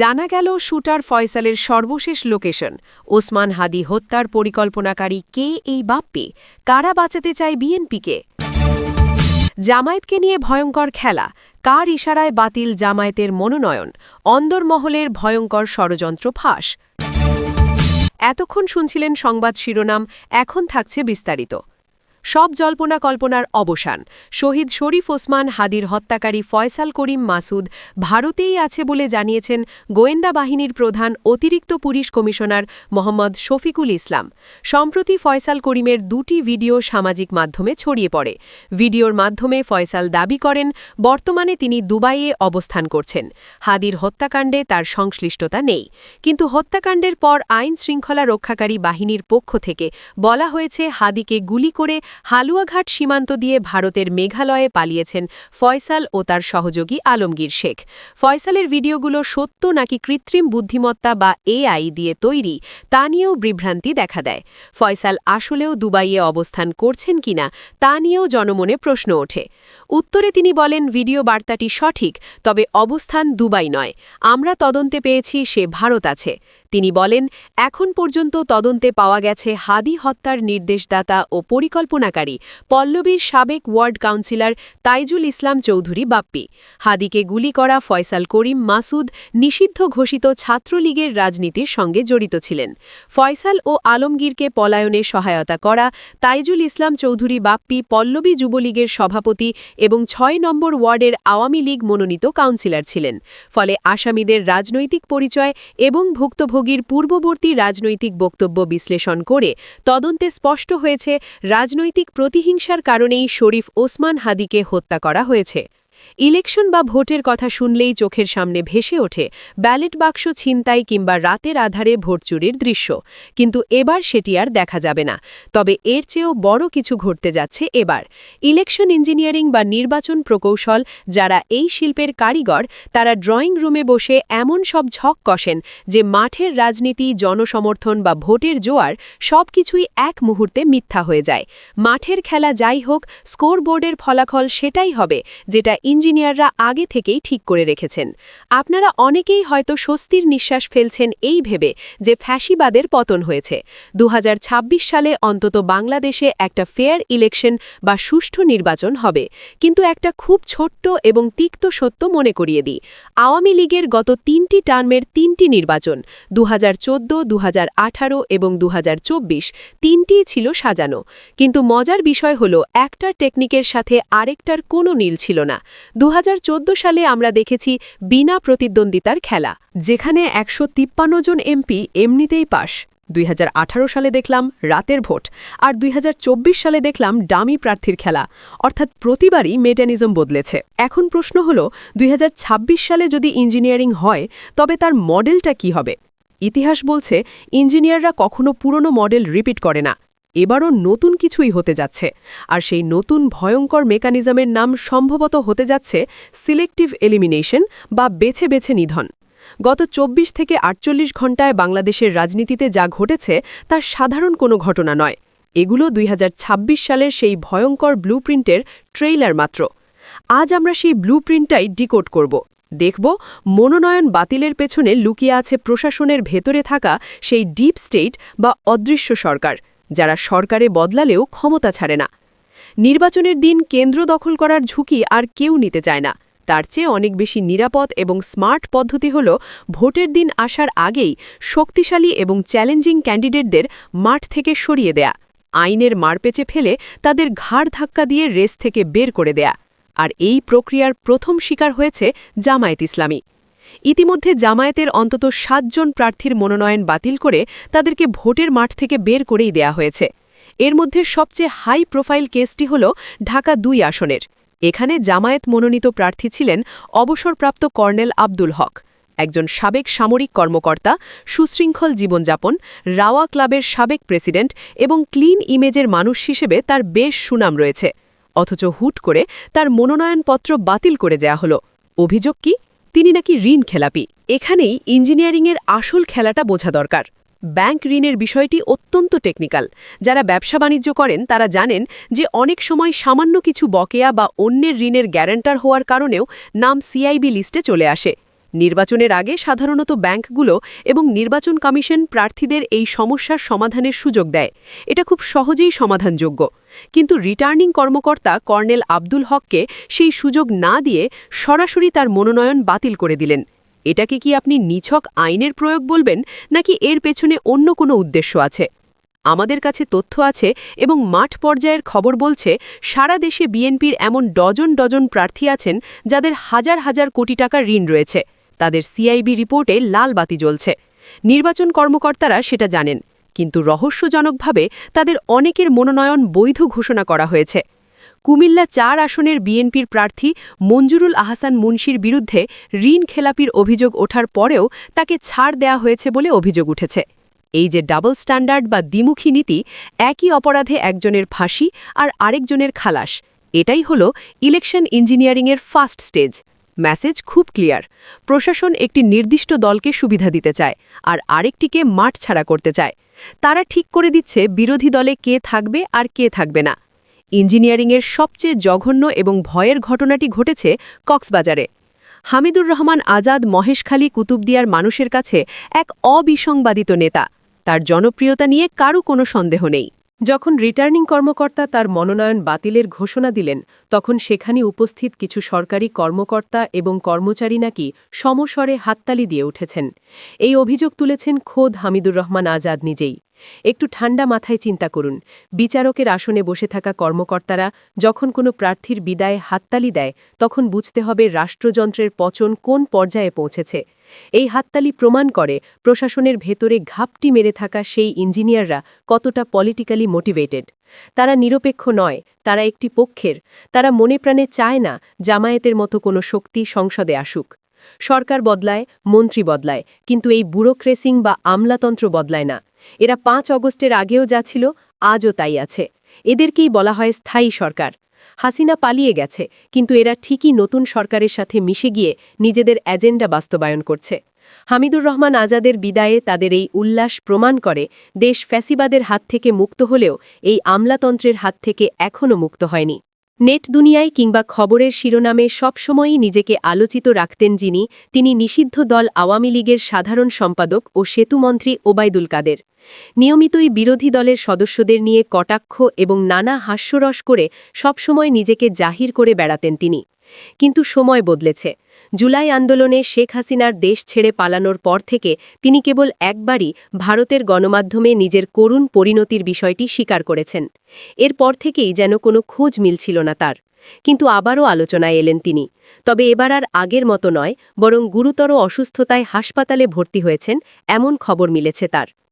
জানা গেল শুটার ফয়সালের সর্বশেষ লোকেশন। ওসমান হাদি হত্যার পরিকল্পনাকারী কে এই বাপ্পি? কারা বাঁচাতে চায় বিএনপিকে? জামায়াতকে নিয়ে ভয়ঙ্কর খেলা। কার ইশারায় বাতিল জামায়াতের মনোনয়ন? অন্দরমহলের ভয়ঙ্কর ষড়যন্ত্র ফাঁস। এতক্ষণ শুনছিলেন সংবাদ শিরোনাম, এখন থাকছে বিস্তারিত। সব জল্পনা কল্পনার অবসান। শহীদ শরীফ ওসমান হাদির হত্যাকারী ফয়সাল করিম মাসুদ ভারতেই আছে বলে জানিয়েছেন গোয়েন্দা বাহিনীর প্রধান অতিরিক্ত পুলিশ কমিশনার মোহাম্মদ শফিকুল ইসলাম। সম্প্রতি ফয়সাল করিমের দুটি ভিডিও সামাজিক মাধ্যমে ছড়িয়ে পড়ে। ভিডিওর মাধ্যমে ফয়সাল দাবি করেন, বর্তমানে তিনি দুবাইয়ে অবস্থান করছেন। হাদির হত্যাকাণ্ডে তার সংশ্লিষ্টতা নেই। কিন্তু হত্যাকাণ্ডের পর আইন শৃঙ্খলা রক্ষাকারী বাহিনীর পক্ষ থেকে বলা হয়েছে, হাদিকে গুলি করে হালুয়াঘাট সীমান্ত দিয়ে ভারতের মেঘালয়ে পালিয়েছেন ফয়সাল ও তার সহযোগী আলমগীর শেখ। ফয়সালের ভিডিওগুলো সত্য নাকি কৃত্রিম বুদ্ধিমত্তা বা এআই দিয়ে তৈরি, তা নিয়েও বিভ্রান্তি দেখা দেয়। ফয়সাল আসলেও দুবাইয়ে অবস্থান করছেন কিনা, তা নিয়েও জনমনে প্রশ্ন ওঠে। উত্তরে তিনি বলেন, ভিডিও বার্তাটি সঠিক, তবে অবস্থান দুবাই নয়। আমরা তদন্তে পেয়েছি সে ভারত আছে। তিনি বলেন, এখন পর্যন্ত তদন্তে পাওয়া গেছে হাদি হত্যার নির্দেশদাতা ও পরিকল্পনাকারী পল্লবীর সাবেক ওয়ার্ড কাউন্সিলর তাইজুল ইসলাম চৌধুরী বাপ্পি। হাদিকে গুলি করা ফয়সাল করিম মাসুদ নিষিদ্ধ ঘোষিত ছাত্রলীগের রাজনীতির সঙ্গে জড়িত ছিলেন। ফয়সাল ও আলমগীরকে পলায়নে সহায়তা করা তাইজুল ইসলাম চৌধুরী বাপ্পি পল্লবী যুবলীগের সভাপতি এবং ছয় নম্বর ওয়ার্ডের আওয়ামী লীগ মনোনীত কাউন্সিলর ছিলেন। ফলে আসামিদের রাজনৈতিক পরিচয় এবং ভুক্তভোগীর পূর্ববর্তী রাজনৈতিক বক্তব্য বিশ্লেষণ করে তদন্তে স্পষ্ট হয়েছে, রাজনৈতিক প্রতিহিংসার কারণেই শরীফ ওসমান হাদিকে হত্যা করা হয়েছে। ইলেকশন বা ভোটের কথা শুনলেই চোখের সামনে ভেসে ওঠে ব্যালট বাক্স ছিনতাই কিংবা রাতের আধারে ভোট চুরির দৃশ্য। কিন্তু এবার সেটি আর দেখা যাবে না। তবে এর চেয়েও বড় কিছু ঘটতে যাচ্ছে এবার। ইলেকশন ইঞ্জিনিয়ারিং বা নির্বাচন প্রকৌশল যারা এই শিল্পের কারিগর, তারা ড্রয়িং রুমে বসে এমন সব ঝক কষেন যে মাঠের রাজনীতি, জনসমর্থন বা ভোটের জোয়ার সব কিছুই এক মুহূর্তে মিথ্যা হয়ে যায়। মাঠের খেলা যাই হোক, স্কোরবোর্ডের ফলাফল সেটাই হবে, যেটা ইঞ্জিনিয়াররা আগে থেকেই ঠিক করে রেখেছেন। আপনারা অনেকেই হয়তো স্বস্তির নিঃশ্বাস ফেলছেন এই ভেবে যে ফ্যাসিবাদের পতন হয়েছে। দু হাজার ছাব্বিশ সালে অন্তত বাংলাদেশে একটা ফেয়ার ইলেকশন বা সুষ্ঠু নির্বাচন হবে। কিন্তু একটা খুব ছোট্ট এবং তিক্ত সত্য মনে করিয়ে দিই। আওয়ামী লীগের গত তিনটি টার্মের তিনটি নির্বাচন দু হাজার দু এবং দু তিনটিই ছিল সাজানো। কিন্তু মজার বিষয় হল একটার টেকনিকের সাথে আরেকটার কোনো নীল ছিল না। দু হাজার চোদ্দ সালে আমরা দেখেছি বিনা প্রতিদ্বন্দ্বিতার খেলা, যেখানে একশো তিপ্পান্ন জন এমপি এমনিতেই পাশ দুই সালে দেখলাম রাতের ভোট, আর দুই হাজার চব্বিশ সালে দেখলাম ডামি প্রার্থীর খেলা, অর্থাৎ প্রতিবারই মেটানিজম বদলেছে। এখন প্রশ্ন হল দুই হাজার ছাব্বিশ সালে যদি ইঞ্জিনিয়ারিং হয়, তবে তার মডেলটা কি হবে? ইতিহাস বলছে, ইঞ্জিনিয়াররা কখনো পুরনো মডেল রিপিট করে না। এবারও নতুন কিছুই হতে যাচ্ছে। আর সেই নতুন ভয়ঙ্কর মেকানিজমের নাম সম্ভবত হতে যাচ্ছে সিলেক্টিভ এলিমিনেশন বা বেছে বেছে নিধন। গত ২৪ থেকে আটচল্লিশ ঘণ্টায় বাংলাদেশের রাজনীতিতে যা ঘটেছে তা সাধারণ কোনো ঘটনা নয়। এগুলো দুই হাজার ছাব্বিশ সালের সেই ভয়ঙ্কর ব্লুপ্রিন্টের ট্রেইলার মাত্র। আজ আমরা সেই ব্লুপ্রিন্টটাই ডিকোড করব। দেখব মনোনয়ন বাতিলের পেছনে লুকিয়ে আছে প্রশাসনের ভেতরে থাকা সেই ডিপ স্টেট বা অদৃশ্য সরকার। যারা সরকারে বদলালেও ক্ষমতা ছাড়ে না। নির্বাচনের দিন কেন্দ্র দখল করার ঝুঁকি আর কেউ নিতে চায় না। তার চেয়ে অনেক বেশি নিরাপদ এবং স্মার্ট পদ্ধতি হল ভোটের দিন আসার আগেই শক্তিশালী এবং চ্যালেঞ্জিং ক্যান্ডিডেটদের মাঠ থেকে সরিয়ে দেয়া, আইনের মারপেচে ফেলে তাদের ঘাড় ধাক্কা দিয়ে রেস থেকে বের করে দেয়া। আর এই প্রক্রিয়ার প্রথম শিকার হয়েছে জামায়াত ইসলামী। ইতিমধ্যে জামায়াতের অন্তত সাতজন প্রার্থীর মনোনয়ন বাতিল করে তাদেরকে ভোটের মাঠ থেকে বের করেই দেয়া হয়েছে। এর মধ্যে সবচেয়ে হাই প্রোফাইল কেসটি হল ঢাকা দুই আসনের। এখানে জামায়াত মনোনীত প্রার্থী ছিলেন অবসরপ্রাপ্ত কর্নেল আব্দুল হক। একজন সাবেক সামরিক কর্মকর্তা, সুশৃঙ্খল জীবনযাপন, রাওয়া ক্লাবের সাবেক প্রেসিডেন্ট এবং ক্লিন ইমেজের মানুষ হিসেবে তার বেশ সুনাম রয়েছে। অথচ হুট করে তার মনোনয়নপত্র বাতিল করে দেয়া হল। অভিযোগ কি? তিনি নাকি ঋণ খেলাপি। এখানেই ইঞ্জিনিয়ারিংয়ের আসল খেলাটা বোঝা দরকার। ব্যাংক ঋণের বিষয়টি অত্যন্ত টেকনিক্যাল। যারা ব্যবসা বাণিজ্য করেন, তারা জানেন যে অনেক সময় সামান্য কিছু বকেয়া বা অন্যের ঋণের গ্যারান্টার হওয়ার কারণেও নাম সিআইবি লিস্টে চলে আসে। নির্বাচনের আগে সাধারণত ব্যাংকগুলো এবং নির্বাচন কমিশন প্রার্থীদের এই সমস্যার সমাধানের সুযোগ দেয়। এটা খুব সহজেই সমাধানযোগ্য। কিন্তু রিটার্নিং কর্মকর্তা কর্নেল আব্দুল হককে সেই সুযোগ না দিয়ে সরাসরি তার মনোনয়ন বাতিল করে দিলেন। এটাকে কি আপনি নিছক আইনের প্রয়োগ বলবেন, নাকি এর পেছনে অন্য কোনো উদ্দেশ্য আছে? আমাদের কাছে তথ্য আছে এবং মাঠ পর্যায়ের খবর বলছে, সারা দেশে বিএনপির এমন ডজন ডজন প্রার্থী আছেন যাদের হাজার হাজার কোটি টাকা ঋণ রয়েছে। তাদের সিআইবি রিপোর্টে লাল বাতি জ্বলছে। নির্বাচন কর্মকর্তারা সেটা জানেন, কিন্তু রহস্যজনকভাবে তাদের অনেকের মনোনয়ন বৈধ ঘোষণা করা হয়েছে। কুমিল্লা চার আসনের বিএনপির প্রার্থী মঞ্জুরুল আহসান মুন্সির বিরুদ্ধে ঋণ খেলাপির অভিযোগ ওঠার পরেও তাকে ছাড় দেয়া হয়েছে বলে অভিযোগ উঠেছে। এই যে ডাবল স্ট্যান্ডার্ড বা দ্বিমুখী নীতি, একই অপরাধে একজনের ফাঁসি আর আরেকজনের খালাস, এটাই হল ইলেকশন ইঞ্জিনিয়ারিংয়ের ফার্স্ট স্টেজ। মেসেজ খুব ক্লিয়ার। প্রশাসন একটি নির্দিষ্ট দলকে সুবিধা দিতে চায় আর আরেকটিকে মাঠ ছাড়া করতে চায়। তারা ঠিক করে দিচ্ছে বিরোধী দলে কে থাকবে আর কে থাকবে না। ইঞ্জিনিয়ারিংয়ের সবচেয়ে জঘন্য এবং ভয়ের ঘটনাটি ঘটেছে কক্সবাজারে। হামিদুর রহমান আজাদ মহেশখালী কুতুবদিয়ার মানুষের কাছে এক অবিসংবাদিত নেতা। তার জনপ্রিয়তা নিয়ে কারও কোনো সন্দেহ নেই। যখন রিটার্নিং কর্মকর্তা তার মনোনয়ন বাতিলের ঘোষণা দিলেন, তখন সেখানে উপস্থিত কিছু সরকারি কর্মকর্তা এবং কর্মচারী নাকি সমস্বরে হাততালি দিয়ে উঠেছেন। এই অভিযোগ তুলেছেন খোদ হামিদুর রহমান আজাদ নিজেই। একটু ঠান্ডা মাথায় চিন্তা করুন। বিচারকের আসনে বসে থাকা কর্মকর্তারা যখন কোনো প্রার্থীর বিদায় হাততালি দেয়, তখন বুঝতে হবে রাষ্ট্রযন্ত্রের পচন কোন পর্যায়ে পৌঁছেছে। এই হাততালি প্রমাণ করে প্রশাসনের ভেতরে ঘাপটি মেরে থাকা সেই ইঞ্জিনিয়াররা কতটা পলিটিক্যালি মোটিভেটেড। তারা নিরপেক্ষ নয়, তারা একটি পক্ষের। তারা মনে প্রাণে চায় না জামায়াতের মতো কোনো শক্তি সংসদে আসুক। সরকার বদলায়, মন্ত্রী বদলায়, কিন্তু এই ব্যুরোক্রেসিং বা আমলাতন্ত্র বদলায় না। এরা পাঁচ অগস্টের আগেও যা ছিল, আজও তাই আছে। এদেরকেই বলা হয় স্থায়ী সরকার। হাসিনা পালিয়ে গেছে, কিন্তু এরা ঠিকই নতুন সরকারের সাথে মিশে গিয়ে নিজেদের এজেন্ডা বাস্তবায়ন করছে। হামিদুর রহমান আজাদের বিদায়ে তাদের এই উল্লাস প্রমাণ করে, দেশ ফ্যাসিবাদের হাত থেকে মুক্ত হলেও এই আমলাতন্ত্রের হাত থেকে এখনও মুক্ত হয়নি। নেট দুনিয়ায় কিংবা খবরের শিরোনামে সবসময়ই নিজেকে আলোচিত রাখতেন যিনি, তিনি নিষিদ্ধ দল আওয়ামী লীগের সাধারণ সম্পাদক ও সেতুমন্ত্রী ওবায়দুল কাদের। নিয়মিতই বিরোধী দলের সদস্যদের নিয়ে কটাক্ষ এবং নানা হাস্যরস করে সবসময় নিজেকে জাহির করে বেড়াতেন তিনি। কিন্তু সময় বদলেছে। জুলাই আন্দোলনে শেখ হাসিনার দেশ ছেড়ে পালানোর পর থেকে তিনি কেবল একবারই ভারতের গণমাধ্যমে নিজের করুণ পরিণতির বিষয়টি স্বীকার করেছেন। এরপর থেকেই যেন কোনো খোঁজ মিলছিল না তার। কিন্তু আবারও আলোচনায় এলেন তিনি। তবে এবার আর আগের মতো নয়, বরং গুরুতর অসুস্থতায় হাসপাতালে ভর্তি হয়েছেন, এমন খবর মিলেছে তার।